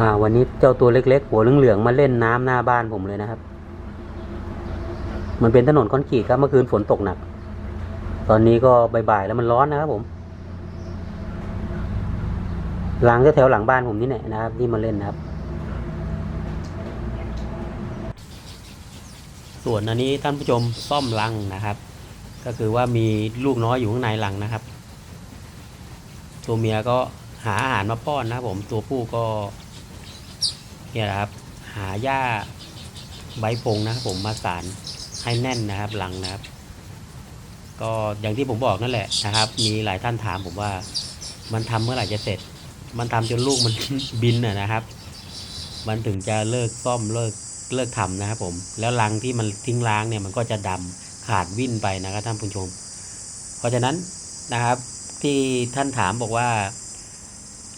อ่า วันนี้เจ้าตัวเล็กๆ หัวเหลืองๆมาเล่นน้ำหน้าบ้านผมเลยนะครับ มันเป็นถนนคอนกรีตครับเมื่อคืนฝนตกหนัก ตอนนี้ก็บ่ายๆแล้วมันร้อนนะครับผมหลังแถวหลังบ้านผมนี่แหละนะครับที่มาเล่นนะครับ ส่วนอันนี้ท่านผู้ชมซ่อมรังนะครับ ก็คือว่ามีลูกน้อยอยู่ข้างในรังนะครับ ตัวเมียก็หาอาหารมาป้อนนะครับผมตัวผู้ก็ เนี่ยนะครับ หาหญ้าใบพงนะครับผมมาสารให้แน่นนะครับรังนะครับ ก็อย่างที่ผมบอกนั่นแหละนะครับ มีหลายท่านถามผมว่า มันทำเมื่อไหร่จะเสร็จ มันทำจนลูกมันบินนะนะครับ มันถึงจะเลิกซ่อมเลิกเลิกทำนะครับผม แล้วรังที่มันทิ้งร้างเนี่ยมันก็จะดำขาดวิ่นไปนะครับท่านผู้ชม เพราะฉะนั้นนะครับที่ท่านถามบอกว่า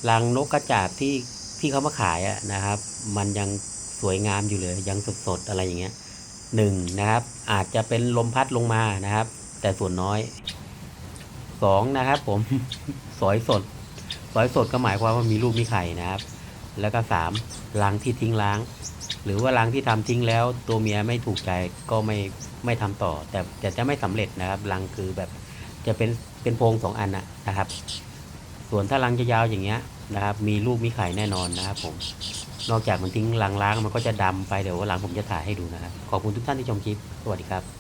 รังนกกระจาบที่ ที่เขามาขายอะนะครับ มันยังสวยงามอยู่เลยยังสดๆอะไรอย่างเงี้ยหนึ่งนะครับ อาจจะเป็นลมพัดลงมานะครับ แต่ส่วนน้อยสองนะครับ ผมสอยสด สอยสดก็หมายความว่ามีลูกมีไข่นะครับ แล้วก็สามรังที่ทิ้งล้าง หรือว่ารังที่ทำทิ้งแล้ว ตัวเมียไม่ถูกใจก็ไม่ไม่ทำต่อ แต่แต่จะไม่สำเร็จนะครับรังคือแบบจะเป็นเป็นโพรงสองอันนะนะครับ ส่วนถ้ารังจะยาวอย่างเงี้ย นะครับ มีลูกมีไข่แน่นอนนะครับผม นอกจากมันทิ้งรังล้างมันก็จะดำไปเดี๋ยววันหลังผมจะถ่ายให้ดูนะครับ ขอบคุณทุกท่านที่ชมคลิป สวัสดีครับ